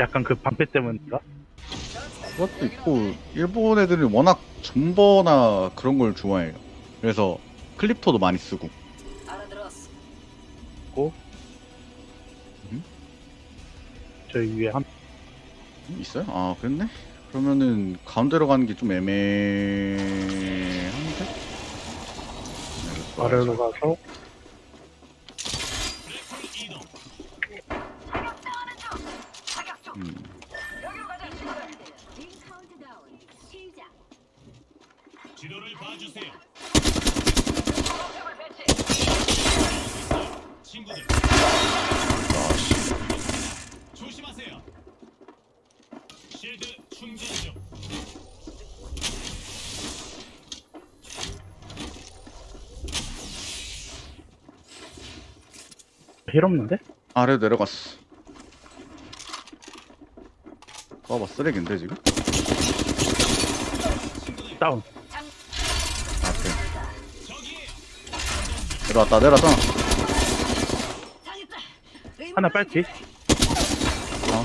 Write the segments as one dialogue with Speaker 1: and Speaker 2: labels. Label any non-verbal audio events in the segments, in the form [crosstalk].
Speaker 1: 약간 그 방패 때문인가?
Speaker 2: 그것도 있고 일본 애들은 워낙 점버나 그런 걸 좋아해요. 그래서 클립토도 많이 쓰고.
Speaker 3: 알아들었어.
Speaker 1: 저희 위에 한
Speaker 2: 음, 있어요? 아 그랬네? 그러면은 가운데로 가는 게 좀 애매한데? 네,
Speaker 1: 아래로 가서
Speaker 4: 지도를 봐주세요. 친구들. 조심하세요. 실드 충전 중.
Speaker 1: 힐 없는데?
Speaker 2: 아래 내려갔어. 봐봐 쓰레기인데 지금?
Speaker 1: 다운
Speaker 2: 내려왔다 내려왔다.
Speaker 1: 하나 빨지
Speaker 2: 어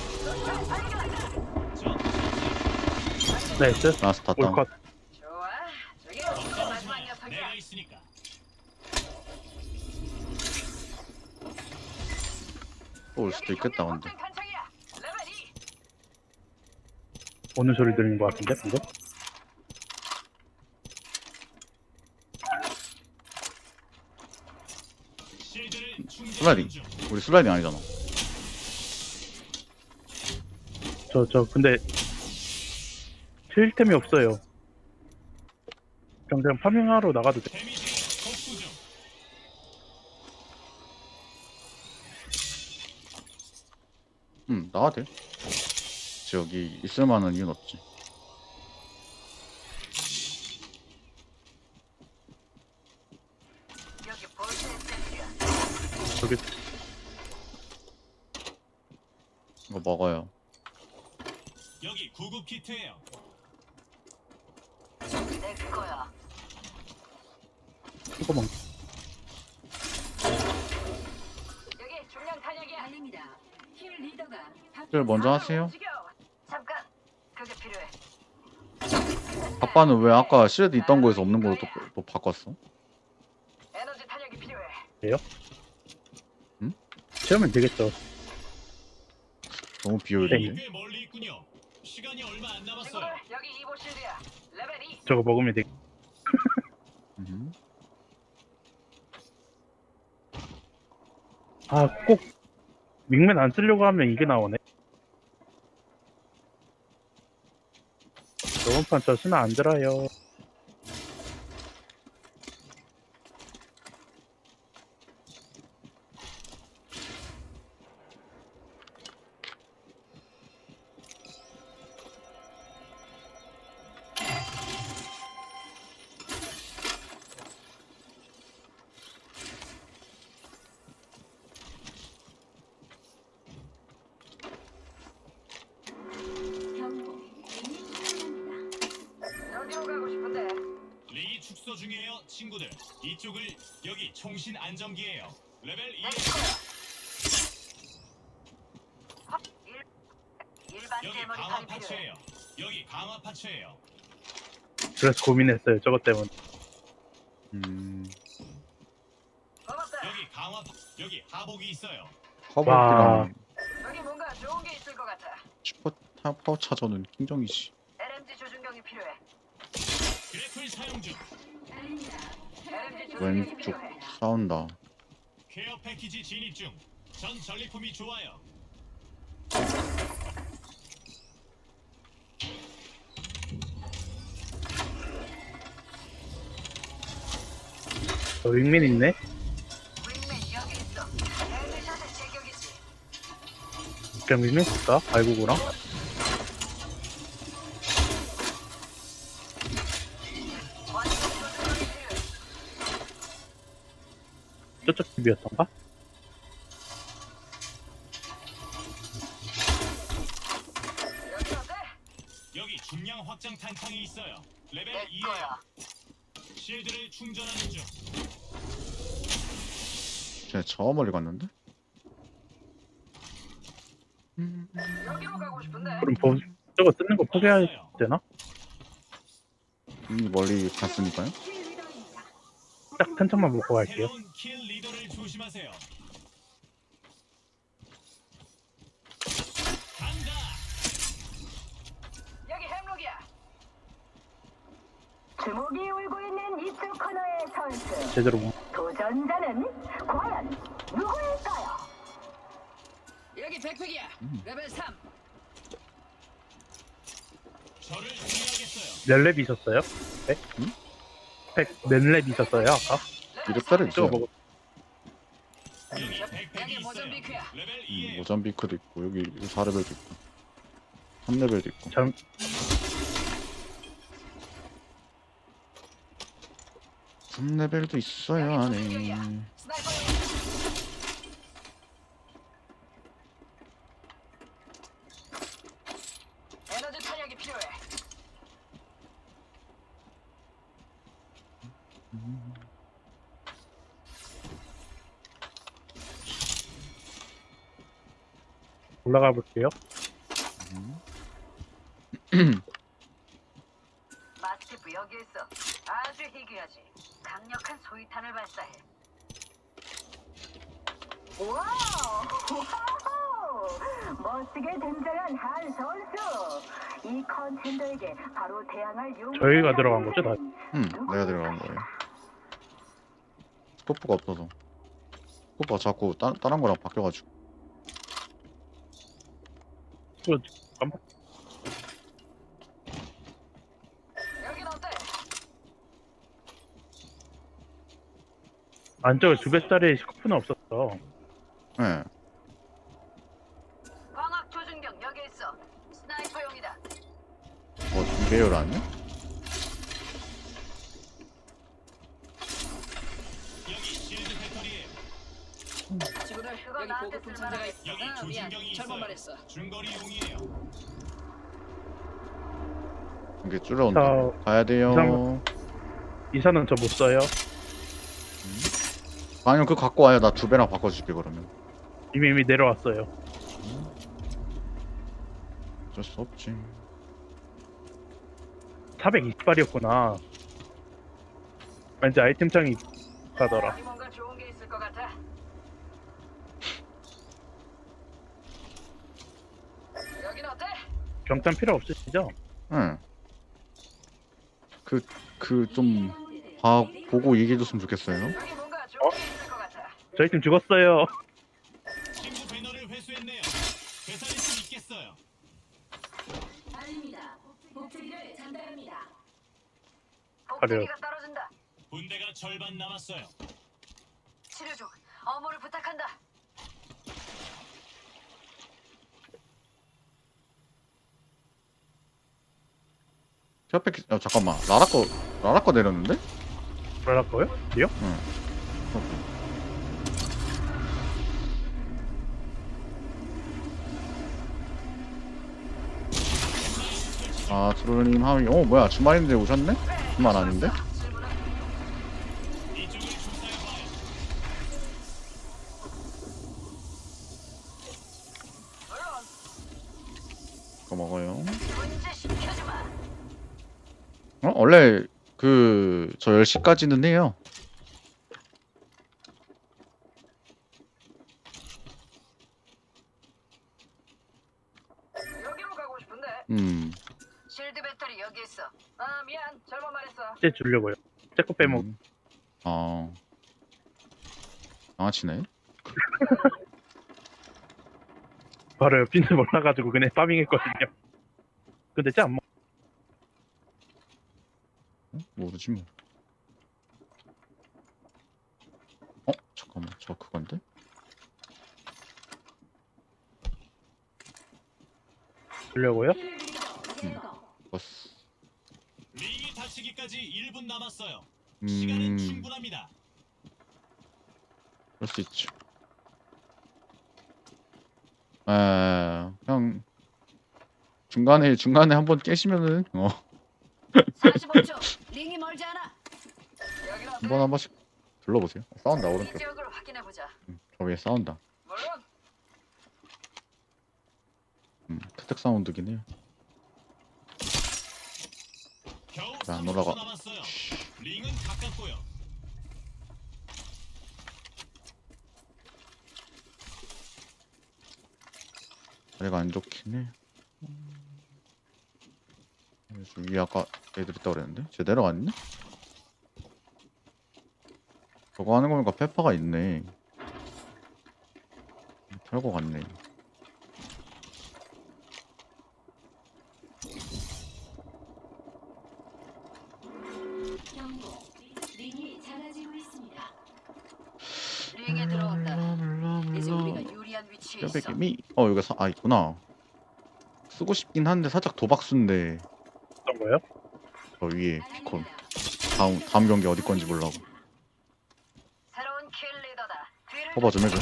Speaker 1: 나이스
Speaker 2: 라스트 다 다운.
Speaker 1: 올컷.
Speaker 2: 또올 수도 있겠다 근데.
Speaker 3: 확장 탄창이야. 레벨 2.
Speaker 1: 오는 소리 들리는 것 같은데 방금?
Speaker 4: 실드를 충전
Speaker 2: 슬라이딩.
Speaker 4: 중.
Speaker 2: 우리 슬라이딩 아니잖아.
Speaker 1: 저 저 근데 힐템이 없어요 그냥 그냥 파밍하러 나가도 돼.
Speaker 2: 응 나가도 돼. 여기 있을 만한 이유는 없지.
Speaker 3: 여기 볼트 센트야.
Speaker 1: 저기
Speaker 2: 이거 먹어요.
Speaker 4: 여기 구급 키트예요.
Speaker 3: 내 거야.
Speaker 1: 이거 먹
Speaker 3: 여기 중량 탄약이야. 아닙니다. 힐 리더가
Speaker 2: 힐 먼저 하세요.
Speaker 3: 움직여. 잠깐. 그게 필요해.
Speaker 2: 아빠는 왜 아까 실드 있던 거에서 없는 걸로 또, 또 바꿨어?
Speaker 3: 에너지 탄약이 필요해.
Speaker 1: 채우면 되겠죠
Speaker 2: 너무
Speaker 1: 네.
Speaker 2: 비효율인데?
Speaker 4: 꽤 멀리 있군요. 시간이 얼마 안 남았어요.
Speaker 3: 친구들 여기 이보 실드야. 레벨 2.
Speaker 1: 저거 먹으면 돼
Speaker 2: 음. [laughs]
Speaker 1: 아, 꼭 윙맨 안 쓰려고 하면 이게 나오네. 저번 판 저 신화 안 들어요.
Speaker 4: 친구들. 이쪽을 여기 총신 안정기예요. 레벨 2.
Speaker 3: 내 거야. 헛, 일, 일반
Speaker 4: 여기 강화
Speaker 3: 필요해.
Speaker 4: 파츠예요. 여기 강화 파츠예요.
Speaker 1: 그래서 고민했어요. 저것 때문에.
Speaker 2: 음.
Speaker 4: 여기 강화 파... 여기 하복이 있어요.
Speaker 2: 커버기랑
Speaker 3: 여기 뭔가 좋은 게 있을 것 같아.
Speaker 2: 슈퍼 타- 파워 차저는 킹정이지.
Speaker 3: LMG 조준경이 필요해.
Speaker 4: 그래플 사용 중.
Speaker 2: 왼쪽. 싸운다.
Speaker 4: 케어 패키지 진입 중. 전 전리품이 좋아요.
Speaker 1: 저 윙맨 있네.
Speaker 3: 윙맨 여기 있어. 헬멧샷의 제격이지.
Speaker 1: 그냥 윙맨 쓸까? 알고구나.
Speaker 3: 완전 조준경이 필요해.
Speaker 1: 저쪽 집이었던가?
Speaker 3: 여기
Speaker 4: 중량 확장 탄창이 있어요. 레벨
Speaker 3: 내
Speaker 4: 2예요.
Speaker 3: 거야.
Speaker 4: 실드를 충전하는 중.
Speaker 2: 쟤저 멀리 갔는데?
Speaker 3: 여기로 가고 싶은데.
Speaker 1: 그럼 보, 저거 뜯는 거 포기해야 되나?
Speaker 2: 이미 멀리 갔으니까요.
Speaker 1: 딱한 점만 먹고 갈게요.
Speaker 4: 새로운 킬 리더를 조심하세요. 간다.
Speaker 3: 여기 햄록이야. 주먹이 울고 있는 이쪽 코너의 선수.
Speaker 1: 제대로 못-
Speaker 3: 도전자는 과연 누구일까요? 여기 백팩이야. 레벨 3.
Speaker 4: 저를 수리하겠어요.
Speaker 1: 몇 랩이셨어요? 백?
Speaker 2: 응?
Speaker 1: 백, 몇 랩이셨어요, 아까?
Speaker 2: 이력달은
Speaker 1: 저거
Speaker 2: 있어요.
Speaker 1: 먹
Speaker 4: 여기
Speaker 2: 음,
Speaker 4: 2에요.
Speaker 2: 모잠비크도 있고 여기 4레벨도 있고 3레벨도 있고
Speaker 1: 잘,
Speaker 2: 3레벨도 있어요 안에
Speaker 3: 스나이퍼지 탄약이 필요해.
Speaker 1: 올라가 볼게요. [clears throat]
Speaker 3: 여기 있어. 아주 희귀하지. 강력한 소위탄을 발사해. 와우! 와우! [laughs] 멋지게 등장한 한 선수. 이 컨텐더에게 바로 대항할 용.
Speaker 1: 저희가 들어간 거죠, 다?
Speaker 2: 응 내가 들어간 거예요 스코프가 없어서 스코프가 자꾸 따, 다른 거랑 바뀌어가지고
Speaker 1: 그, 깜빡-
Speaker 3: 여긴 어때?
Speaker 1: 안쪽에 두 배짜리 스코프는 없었어.
Speaker 2: 예
Speaker 3: 광학 조준경 여기 있어. 스나이퍼용이다.
Speaker 2: 뭐, 두 배열 아니야?
Speaker 4: 여기 실드 배터리에
Speaker 3: 친구들 보급품 상자가 아, 미안. 잘못. 말했어.
Speaker 4: 중거리 용이에요.
Speaker 2: 이게 줄어온다
Speaker 1: 자,
Speaker 2: 가야 돼요
Speaker 1: 이사는 저 못 써요.
Speaker 2: 아니면 그거 갖고 와요 나 두 배랑 바꿔줄게 그러면
Speaker 1: 이미 이미 내려왔어요.
Speaker 2: 어쩔 수 없지
Speaker 1: 420발이었구나. 왠지 아이템 창이 가더라.
Speaker 3: 여기 뭔가 좋은 게 있을 것 같아. 여긴 어때?
Speaker 1: 경탄 필요 없으시죠?
Speaker 2: 응. 그, 그, 좀, 봐, 보고 얘기해줬으면 좋겠어요.
Speaker 1: 어? 저희 팀 죽었어요.
Speaker 4: 친구 배너를 회수했네요. 되살릴 수 있겠어요.
Speaker 3: 아닙니다. 복제기를 전달합니다.
Speaker 1: 가려요.
Speaker 3: 복제기가 떨어진다.
Speaker 4: 군대가 절반 남았어요.
Speaker 3: 치료 중. 어무를 부탁한다.
Speaker 2: 협백, 어, 잠깐만. 라라 거, 라라 거 내렸는데?
Speaker 1: 뭐랄 거요? 어디요?
Speaker 2: 아, 트롤님 하위, 어, 뭐야. 주말인데 오셨네? 주말 아닌데? 그거 먹어요. 어, 원래, 그, 저 10시까지는 해요.
Speaker 3: 여기로 가고 싶은데.
Speaker 2: 음.
Speaker 3: 실드 배터리 여기 있어. 아 미안. 잘못 말했어.
Speaker 1: 이제 주려고요. 제 거 빼먹.
Speaker 2: 음. 아. 양아치네? [laughs]
Speaker 1: 바로 옆인지 몰라가지고 그냥 파밍했거든요. 근데 쟤안 먹.
Speaker 2: 어? 모르지 뭐. 어? 잠깐만. 저 그건데?
Speaker 1: 주려고요?
Speaker 2: 버스.
Speaker 4: 링이 닫히기까지 1분 남았어요. 시간은
Speaker 2: 음.
Speaker 4: 충분합니다.
Speaker 2: 그럴 수 있죠. 에, 그냥 중간에 중간에 한번 깨시면은 어,
Speaker 3: 45초. 링이 멀지 않아. 어때?
Speaker 2: 한번 한 번씩 둘러보세요. 싸운다
Speaker 3: 이
Speaker 2: 오른쪽.
Speaker 3: 지역을 확인해 보자.
Speaker 2: 음, 저 위에 싸운다.
Speaker 3: 물론
Speaker 2: 스택 사운드긴 해요.
Speaker 4: 겨우
Speaker 2: 자,
Speaker 4: 30초
Speaker 2: 놀러가.
Speaker 4: 남았어요. 링은 가깝고요.
Speaker 2: 자리가 안 좋긴 해. 그래서 위에 아까 애들 있다고 그랬는데? 쟤 내려갔네? 저거 하는 거 보니까 페퍼가 있네. 털고 갔네.
Speaker 5: 경고. 링이 작아지고 있습니다.
Speaker 3: 링에 들어왔다. 이제 우리가 유리한 위치에 있어.
Speaker 2: 뼈배김이? 어 여기 사... 아 있구나. 쓰고 싶긴 한데 살짝 도박수인데
Speaker 1: 거요?
Speaker 2: 저 위에 비콘. 다음 다음 경기 어디 건지 몰라고.
Speaker 3: 새로운 킬 리더다. 뒤를
Speaker 2: 커버 좀 해줘.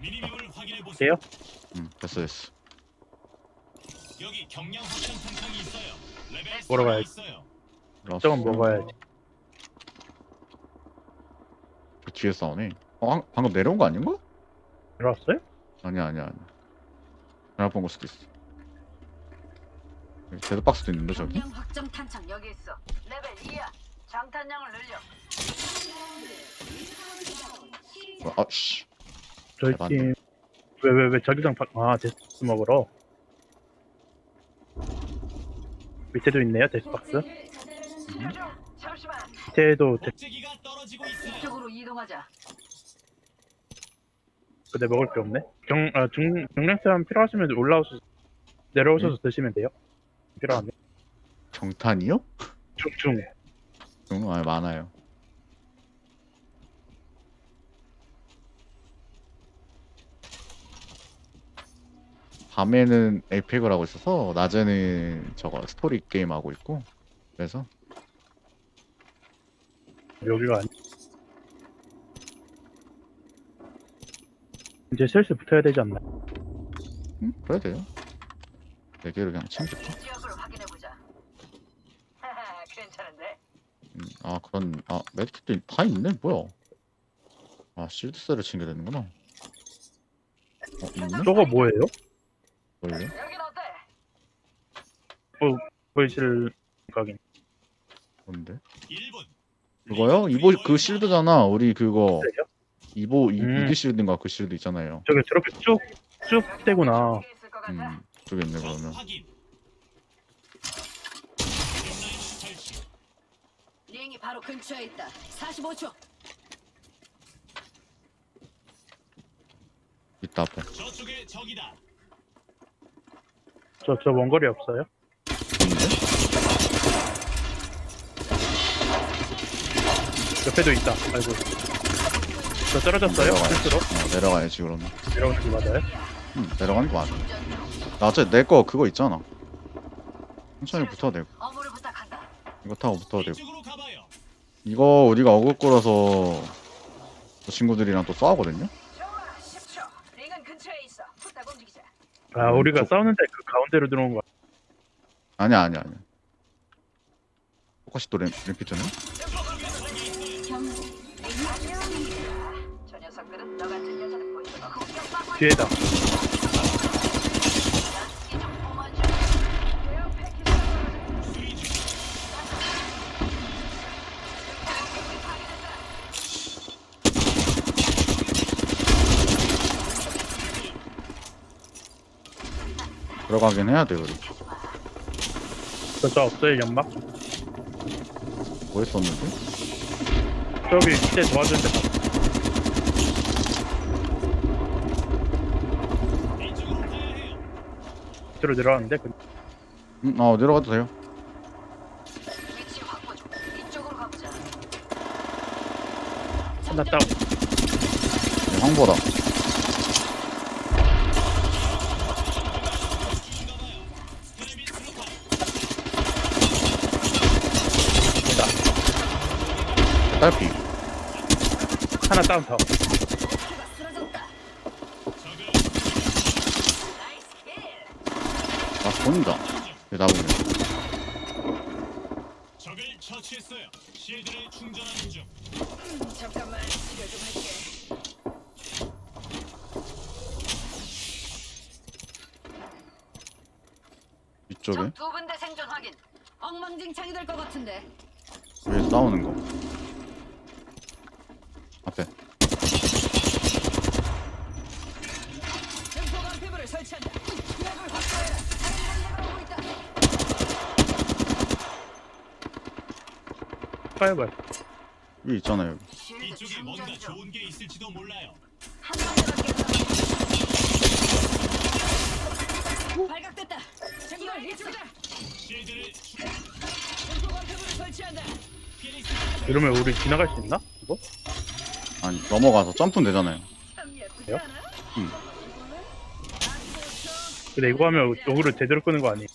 Speaker 4: 미니맵을 확인해 보세요.
Speaker 1: 돼요?
Speaker 2: 응 됐어 됐어.
Speaker 4: 여기 경량 확장 탄창이 있어요. 레벨
Speaker 1: 보러
Speaker 4: 4가
Speaker 1: 가야지.
Speaker 4: 있어요.
Speaker 1: 저건 먹어야지.
Speaker 2: 저 뒤에 싸우네. 어 한- 방금 내려온 거 아닌가?
Speaker 1: 들어왔어요?
Speaker 2: 아니야 아니야 아니야. 잘못 본걸 수도 있어. 데드 박스도 있는데 저기.
Speaker 3: 경량 확정 탄창 여기 있어. 레벨 2야. 장탄량을 늘려.
Speaker 2: 어, 아 씨.
Speaker 1: 저희
Speaker 2: 맞네.
Speaker 1: 팀. 왜, 왜, 왜, 자기장 바... 아, 데스박스 먹으러. 밑에도 있네요, 데스박스.
Speaker 3: 잠시만.
Speaker 1: 밑에도 데...
Speaker 4: 목재기가 떨어지고 있어요.
Speaker 3: 이쪽으로 이동하자.
Speaker 1: 근데 먹을 게 없네. 경, 아, 중, 중량싸움 필요하시면 올라오셔서, 내려오셔서
Speaker 2: 네.
Speaker 1: 드시면 돼요. 필요하면.
Speaker 2: 경탄이요?
Speaker 1: 중, 중.
Speaker 2: 응, 아 많아요. 밤에는 에이펙을 하고 있어서 낮에는 저거 스토리 게임 하고 있고 그래서
Speaker 1: 여기가 아니. 이제 슬슬 붙어야 되지 않나?
Speaker 2: 음, 그래도 돼요. 네 개를 그냥 챙길까?
Speaker 3: 이 지역을 확인해 보자. 하하, 괜찮은데.
Speaker 2: 음, 아 그런 아 메디킷도 있- 다 있네 뭐야? 아 실드셀을 챙겨야 되는구나. 어 있네?
Speaker 1: 저거 뭐예요?
Speaker 2: 원래?
Speaker 3: 여긴 어때?
Speaker 1: 보이실 각인.
Speaker 2: 뭔데?
Speaker 4: 1분.
Speaker 2: 그거요? 이보 그 실드잖아. 우리 그거
Speaker 1: 그래요?
Speaker 2: 이보 이,
Speaker 1: 음.
Speaker 2: 이드 실드인가 그 실드 있잖아요.
Speaker 1: 저게 저렇게 쭉, 쭉 되구나.
Speaker 2: 음 저기 있네
Speaker 4: 적
Speaker 2: 그러면.
Speaker 3: 링이 바로 근처에 있다. 45초.
Speaker 2: 있다 앞에.
Speaker 4: 저쪽에 적이다.
Speaker 1: 저, 저 원거리 없어요? 옆에도 있다. 아이고. 저 떨어졌어요? 실수로?
Speaker 2: 어, 내려가야지 그러면.
Speaker 1: 내려오는 게 맞아요?
Speaker 2: 응 내려가는 게 맞아. 나 어차피 내거 그거 있잖아. 천천히 붙어도 되고
Speaker 3: 부탁한다.
Speaker 2: 이거 타고 붙어도 되고
Speaker 4: 이쪽으로 가봐요.
Speaker 2: 이거 우리가 어글 거라서 저 친구들이랑 또 싸우거든요.
Speaker 3: 좋아, 10초. 링은 근처에 있어. 후딱 움직이자.
Speaker 1: 아,
Speaker 2: 음,
Speaker 1: 우리가
Speaker 2: 저-
Speaker 1: 싸우는데 그 가운데로 들어온 거.
Speaker 2: 아니야 아니야 아니야. 똑같이 또 램, 램피트네.
Speaker 5: 경
Speaker 1: 뒤에다.
Speaker 2: 들어가긴 해야 돼 우리.
Speaker 1: 저, 저 없어요, 연막?
Speaker 2: 뭐 했었는데?
Speaker 1: 저기 밑에 도와주는데.
Speaker 4: 이쪽으로 가야 해요.
Speaker 1: 밑으로 내려왔는데. 그,
Speaker 2: 응, 어 내려가도 돼요.
Speaker 3: 위치 확보 중. 이쪽으로 가보자.
Speaker 1: 하나 다운.
Speaker 2: 네, 황보다. 딸피.
Speaker 1: 하나 다운 더.
Speaker 3: 보인다. 나
Speaker 2: 보네.
Speaker 4: 적을 처치했어요. 실드를 충전하는 중.
Speaker 3: 잠깐만 치료 좀 할게.
Speaker 2: 이쪽에
Speaker 3: 두 분대 생존 확인. 엉망진창이 될 것 같은데.
Speaker 2: 왜 싸우는 거.
Speaker 1: 파이어발
Speaker 2: 위에 있잖아요 여기
Speaker 4: 이쪽에 뭔가. 좋은 게 있을지도 몰라요.
Speaker 3: 발각됐다. 이걸 이쪽이다.
Speaker 4: 실드를
Speaker 3: 설치한다.
Speaker 1: 이러면 우리 지나갈 수 있나? 이거?
Speaker 2: 아니 넘어가서 점프는 되잖아요
Speaker 3: 참 예쁘지
Speaker 1: 그래요?
Speaker 3: 않아?
Speaker 2: 응.
Speaker 1: 근데 이거 하면 요구를 제대로 끄는 거 아니에요?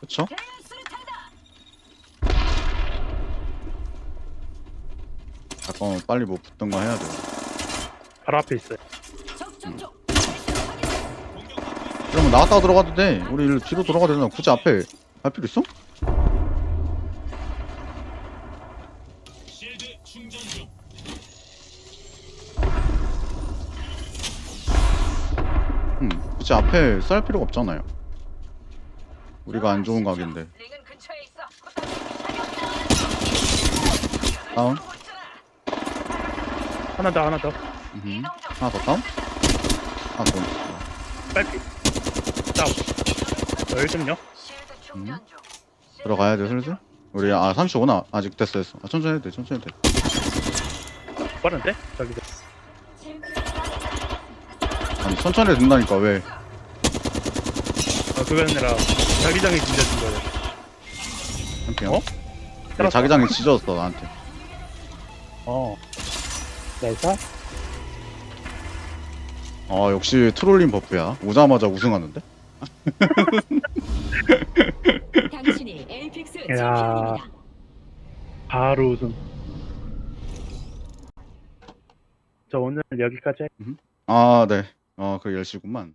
Speaker 2: 그쵸?
Speaker 3: 대연 수류탄이다.
Speaker 2: 잠깐만 빨리 뭐 붙던 거 해야 돼요
Speaker 1: 바로 앞에 있어요.
Speaker 2: 이러면 나갔다가 들어가도 돼 우리 일로 뒤로 돌아가도 되잖아 굳이 앞에 갈 필요 있어? 응 굳이 앞에 쌀 필요가 없잖아요 우리가 안 좋은 각인데. 다운
Speaker 1: 하나 더 하나 더.
Speaker 2: 음흠. 하나 더 다운? 하나 더
Speaker 1: 빨리 다운. 저 1점요.
Speaker 3: 실드 충전 중.
Speaker 2: 들어가야 돼 슬슬? 우리 아 35나? 아직 됐어 됐어. 아, 천천히 해도 돼 천천히 해도 돼.
Speaker 1: 빠른데? 저기.
Speaker 2: 아니 천천히 해도 된다니까 왜?
Speaker 1: 아 그게 아니라 자기장이 진짜진 거예요.
Speaker 2: 이렇게
Speaker 1: 어?
Speaker 2: 내 자기장이 찢어졌어 나한테.
Speaker 1: 어 나이스
Speaker 2: 아 역시 트롤린 버프야 오자마자 우승하는데?
Speaker 5: 당신이
Speaker 1: 야.
Speaker 5: 챔피언입니다.
Speaker 1: 바로 우승 저 오늘 여기까지
Speaker 2: 아 네. 아, 그 10시구만.